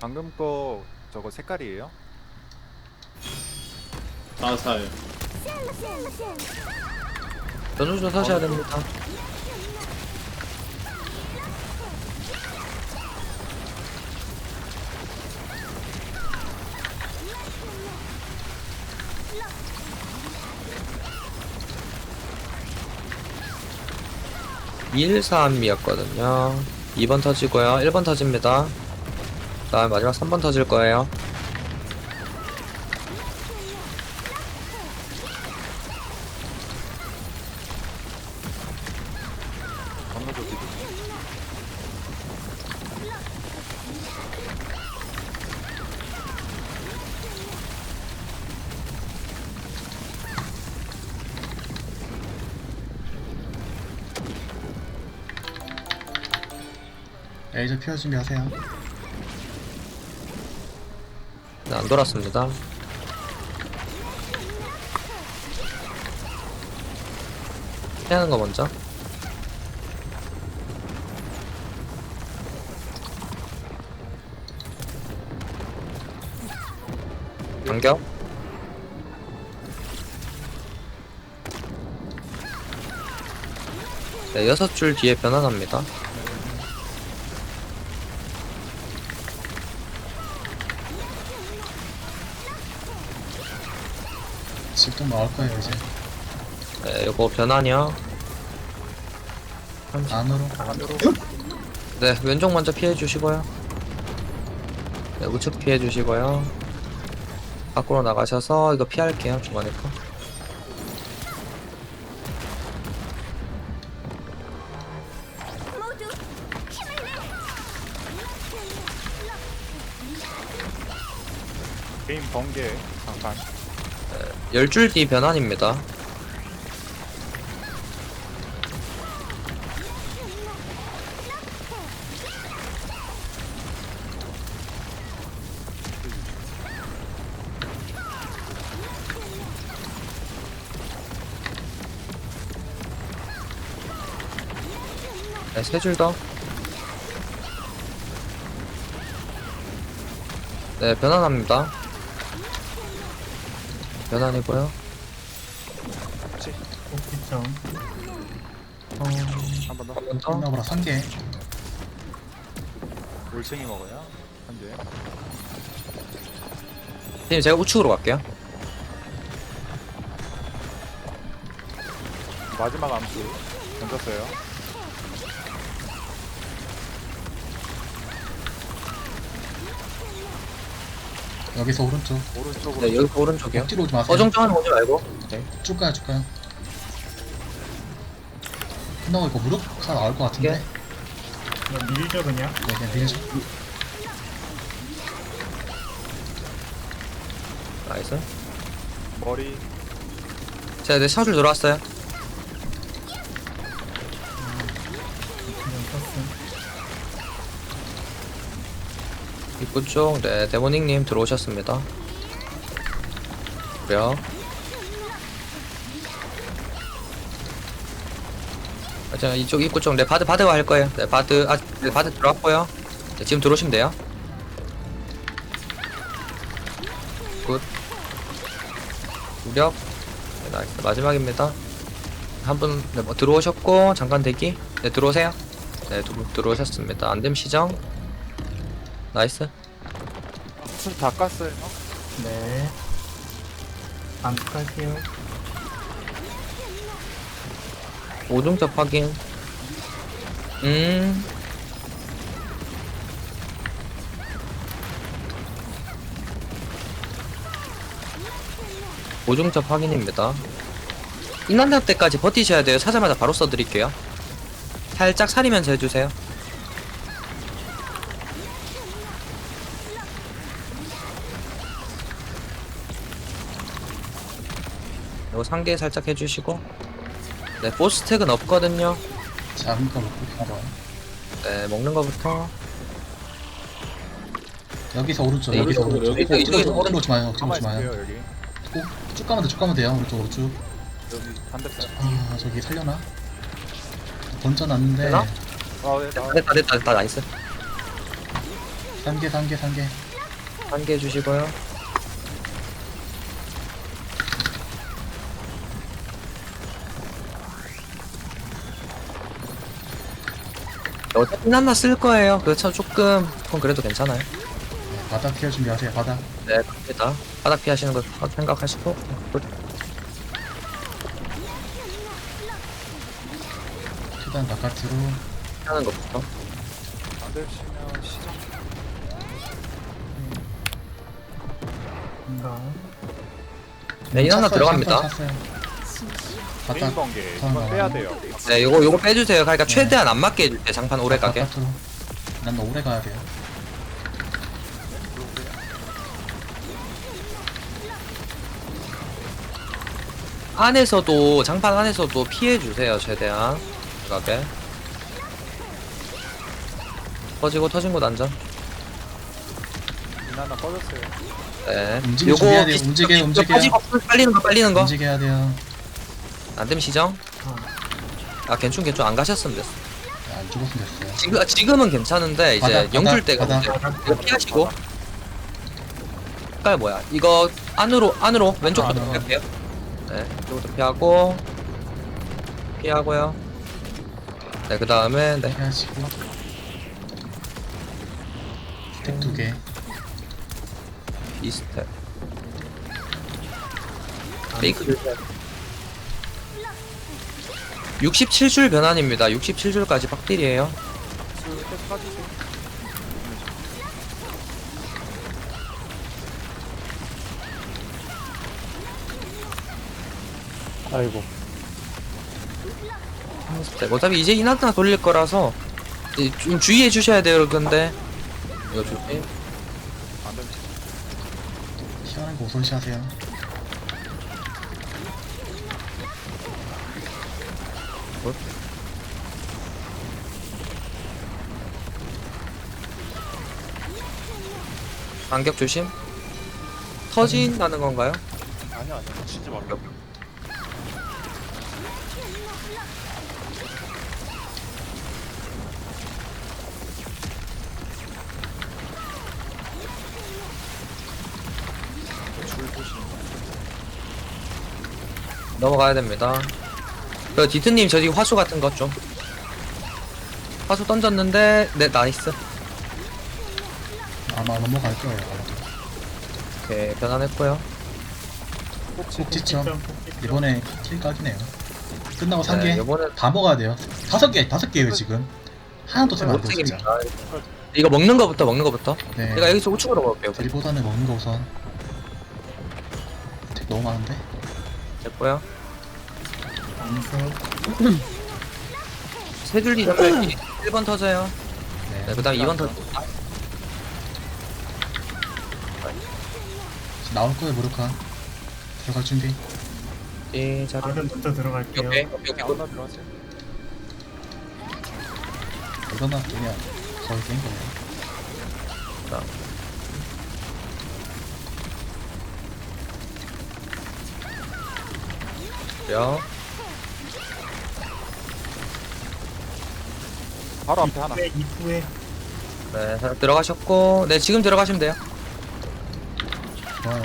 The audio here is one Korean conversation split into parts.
방금 거 저거 색깔이에요? 나살 변호준 사셔야 됩니다. (1, 3이었거든요) 2번 터지고요. 1번 터집니다. 그 다음 마지막 3번 터질 거예요 레이저 피어 준비하세요. 네, 안 돌았습니다. 피하는 거 먼저. 반격? 네, 여섯 줄 뒤에 변환합니다. 질동 나올 거예요 이제 네, 이거 변환이요. 안으로 네, 왼쪽 먼저 피해 주시고요. 네, 우측 피해 주시고요. 밖으로 나가셔서 이거 피할게요, 중간에 거. 모두 게임 번개 잠깐 10줄 뒤 변환입니다. 3줄 더. 네, 변환합니다. 변환이고요. 꼭지점. 한번 더 한 번 더. 끝나보라 3개. 올챙이 먹어요 한 대 선생님 제가 우측으로 갈게요. 마지막 암수 던졌어요 여기서 오른쪽. 오른쪽으로 네, 여기 오른쪽이요. 억지로 오지 마세요. 어정쩡한 오지 말고. 네. 쭉 가요 쭉 가요. 끝나고 이거 무력화 나올 것 같은데. 밀죠 그냥 네 그냥 밀죠. 나이스. 머리 제가 네, 샷줄 들어왔어요. 입구 쪽, 네, 데모닉님 들어오셨습니다. 그래요. 아, 자, 이쪽 입구 쪽, 네, 바드, 바드가 할 거예요. 네, 바드, 아, 네, 바드 들어왔고요. 네, 지금 들어오시면 돼요. 굿. 무력. 네, 나이스. 마지막입니다. 한 분, 네, 뭐, 들어오셨고, 잠깐 대기. 네, 들어오세요. 네, 두 분 들어오셨습니다. 안됨 시정. 나이스. 암수 다 깠어요 네 안갈게요 오중접 확인. 음. 오중접 확인입니다. 인난답 때까지 버티셔야 돼요. 사자마자 바로 써드릴게요. 살짝 사리면서 해주세요. 이거 상계 살짝 해주시고 네 보스 택은 없거든요 작은 거 먹고 큰 거. 네 먹는 거부터 여기서 오른쪽. 네, 여기서 여기서 오른쪽. 여기서 오른쪽. 억지로 오지 마요. 억지로 가만히 오지 마요. 있을게요 여기 꼭 쭉 가면 돼. 쭉 가면 돼요. 오른쪽 오른쪽. 여기 반대편 아 저기 살려나? 던져놨는데 되나? 아 네 나 됐다 됐다 됐다 나이스 3개 3개 3개 한개 주시고요. 어차피 한나 쓸 거예요. 그래서 조금 그건 그래도 괜찮아요. 네, 바닥 피할 준비하세요 바닥 네, 갑니다. 바닥 피하시는 거 생각하시고 최대한 바깥으로 하는 것부터. 안 되시면 시정. 뭔가 네, 이 하나 찼어요, 들어갑니다. 찼어요. 메인 바닥 번개. 턴 이건 빼야. 돼요. 네, 요거 요거 빼주세요. 그러니까 네. 최대한 안 맞게 해줄게. 장판 오래 가게. 바깥으로 난 오래 가야 돼요 안에서도 장판 안에서도 피해 주세요. 최대한 가게. 터지고 터진 곳 안전. 이나나 꺼졌어요. 네. 움직임 준비해야 돼요. 움직여요, 움직여요. 터지고 빨리는 거 빨리는 거. 움직여야 돼요 안 되면 시정. 아, 아 괜찮 괜찮 안 가셨으면 됐어. 아, 안 죽었으면 됐어요 지금 지금은 괜찮은데 이제 바닥, 영줄 때가 바닥. 문제. 이거 피하시고. 색깔 뭐야? 이거 안으로 안으로 왼쪽부터 안으로. 피할게요. 네, 이쪽부터 피하고 피하고요. 네, 그 다음에 네, 피하시고 스택 두 개 이 스텝. 페이크 67줄 변환입니다. 67줄까지 빡딜이에요. 계속. 아이고. 네, 어차피 이제 이나타 돌릴 거라서 이제 좀 주의해 주셔야 돼요, 근데 이거. 시원한 거 우선시 하세요 간격 조심. 터진다는 건가요? 아니요 아니요. 치지 말고. 줄 보시는 거. 넘어가야 됩니다. 그 디트님 저 지금 화수 같은 것 좀. 화수 던졌는데 네 나이스. 아마 넘어갈 거예요 아마도. 오케이 변환했고요. 꼭지점 이번에 킬 각이네요 끝나고 3개 네, 이번엔 다 먹어야 돼요 다섯 개 다섯 개예요 지금 하나도 세면 안돼 진짜. 이거 먹는 거부터 먹는 거부터. 네 제가 여기서 우측으로 먹을게요. 딜보다는 먹는 거 우선 택 너무 많은데 됐고요. 암수 세 줄기 전멸기 1번 터져요. 네, 네, 그 다음 2번 터져. 나올 거예요 무력화 들어갈 준비 이 자리. 아전부터 들어갈게요 오케이 오케이 오케이. 아무나 들어가세요. 이거나 그냥 거의 깬 거예요 요. 바로 앞에 하나. 입구에 입구에 네, 자, 들어가셨고, 네 지금 들어가시면 돼요. 좋아요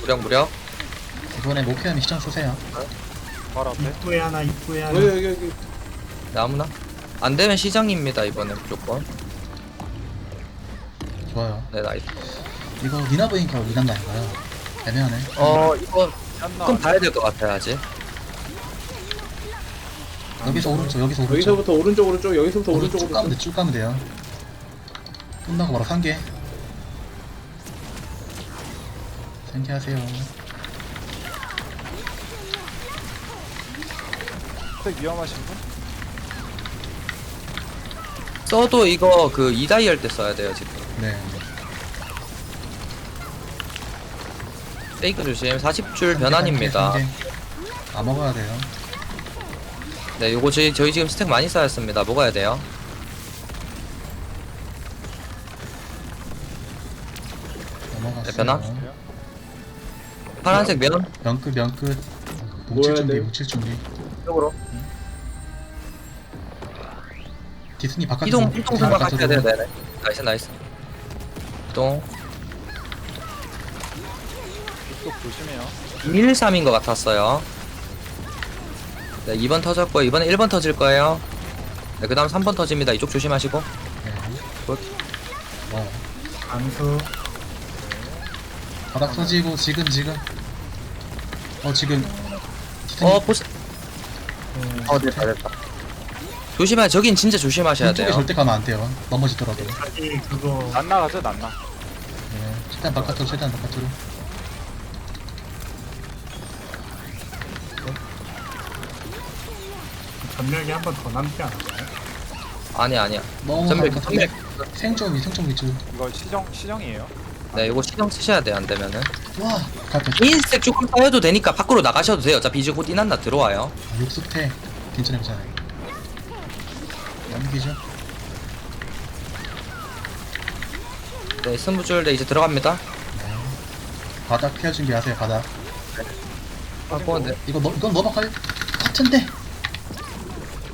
무력 무력. 이번에 목표하면 시청 쏘세요 바로 앞에. 입구에 하나 입구에 하나 네, 아무나. 안 되면 시정입니다 이번엔 무조건. 좋아요 네 나이스. 이거 니나 보니까 니난다인가요 애매하네 어 이거 한나. 좀 봐야 될 것 같아요 아직. 여기서 오른쪽 여기서 오른쪽 여기서부터 오른쪽 오른쪽 여기서부터 오른쪽 오른쪽 쭉 가면 오른쪽 돼쭉 가면 돼요 끝나고 바로 3개 3개 하세요 스택 위험하신 분? 써도 이거 그 이다이 할 때 써야 돼요 지금. 네 페이크 조심. 40줄 변환입니다. 다 먹어야 돼요 네 요거 저희 저희 지금 스택 많이 쌓였습니다. 먹어야 돼요. 넘어갔어요 네, 변화? 파란색 면 면끝 면끝 뭉칠 준비. 뭉칠 준비 쪽으로 디스니 바깥으로 이동 이동 생각 하셔야 돼요. 바깥으로. 네네. 나이스 나이스. 이동. 이쪽 조심해요 213인 것 같았어요. 네, 2번 터졌고, 이번에 1번 터질 거예요. 네, 그 다음 3번 터집니다. 이쪽 조심하시고. 네. 굿. 어. 암수 바닥 터지고 지금 지금. 어 지금. 어, 보스. 네. 어, 됐다, 됐다. 조심하, 저긴 진짜 조심하셔야 돼요. 절대 가면 안 돼요. 넘어지더라도. 네. 아직 그거 안 나가죠 난나 최대한 바깥으로 최대한 바깥으로. 전멸이 한 번 더 남지 않았나요? 아니야, 아니야. 너무 전멸, 바깥으로. 전멸. 생존 생존 위주. 이거 시정 시정이에요 네, 이거 신경 쓰셔야 돼요, 안 되면은. 와. 갈때 인스택 조금 쌓여도 되니까 밖으로 나가셔도 돼요. 어차피 이제 곧 이난나 들어와요. 아, 육수태. 괜찮아 괜찮아. 넘기죠. 네, 스무줄, 네, 이제 들어갑니다. 네. 바닥 피할 준비하세요. 바닥. 하고, 네, 이거 너, 이건 넘어갈 같은데.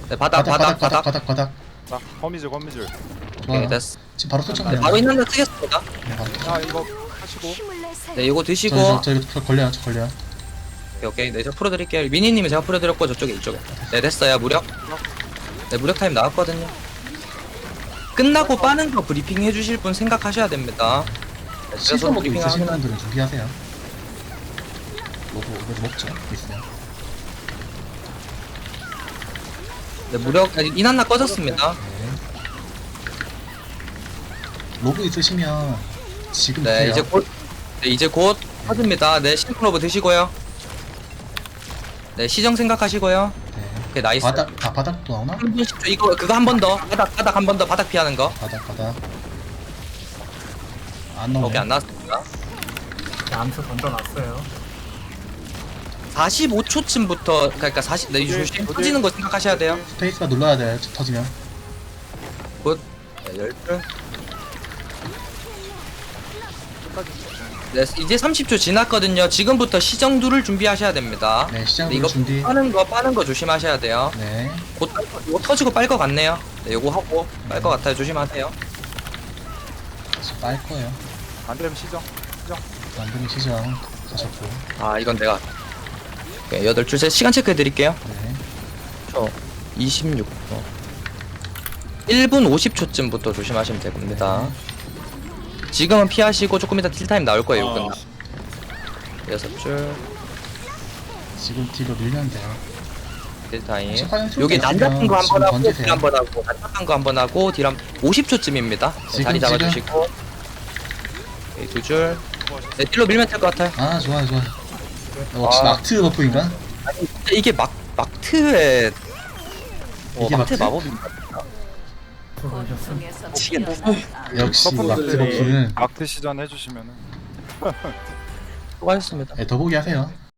네, 바닥, 바닥, 바닥. 바닥 바닥 바닥. 자 거미줄 거미줄 오케이, 좋아요. 됐어. 지금 바로 네, 쫓아가요. 바로 이난나 쓰겠습니다. 네, 바로. 자 이거 하시고 네, 이거 저, 드시고. 저, 저 이거 저 걸려요. 저 걸려요. 오케이, 오케이. 네, 제가 풀어드릴게요. 미니님이 제가 풀어드렸고, 저쪽에 이쪽에. 네, 됐어요. 무력. 네, 무력 타임 나왔거든요. 끝나고 빠는 거 브리핑 해주실 분 생각하셔야 됩니다. 네, 그래서 시선 먹고 브리핑 있으신 하면 분들은 준비하세요. 로고 이거 먹죠. 있어요. 네, 무력, 아니, 이난나 꺼졌습니다. 네. 로브 있으시면 지금 네. 이제 곧, 네, 이제 곧 터집니다. 네, 싱크로브 드시고요. 네, 시정 생각하시고요. 네. 오케이, 나이스. 바닥 아 바닥도 나오나? 한분 10초. 이거, 그거 한 번 더. 바닥, 바닥 한 번 더. 바닥 피하는 거. 바닥 바닥. 안 나오네. 오케이, 안 나왔습니다. 네, 암수 던져놨어요 45초쯤부터, 그러니까 40, 네, 조심. 터지는 거 생각하셔야 돼요. 스페이스바 눌러야 돼요. 터지면. 굿. 네, 열줄. 네, 이제 30초 지났거든요. 지금부터 시정두를 준비하셔야 됩니다. 네, 네, 시장 이거 준비. 빠는 거, 빠는 거 조심하셔야 돼요. 네. 곧, 빨 거- 이거 터지고 빨것 같네요. 네, 요거 하고 빨것 같아요. 조심하세요. 빨 거예요. 안 되면 시정 만드는 시정 가셨고. 아, 이건 내가. 오케이, 8줄 셋 시간 체크해 드릴게요. 네. 저 26초. 1분 50초쯤부터 조심하시면 될 겁니다. 지금은 피하시고 조금 이따 딜타임 나올 거예요. 이거 끝나. 여섯 줄 지금 뒤로 밀면 돼요. 딜타임. 시간이 좀 여기 있으면 난잡한 거한 지금 번 하고 던지세요. 딜한 번 하고 난잡한 거한 번 하고 딜 한 50초쯤입니다. 네, 지금, 자리 잡아주시고 오케이, 두 줄. 네, 딜로 밀면 될 것 같아요. 아 좋아요 좋아요. 역시 아. 마트 버프인가? 아니, 이게 막 마트의 어, 이게 마트 마트? 마법입니다. 수고하셨습니다 미치겠네. 역시 마트 커플분들이 버프는 마트 시전 해주시면은 수고하셨습니다. 네, 더보기 하세요.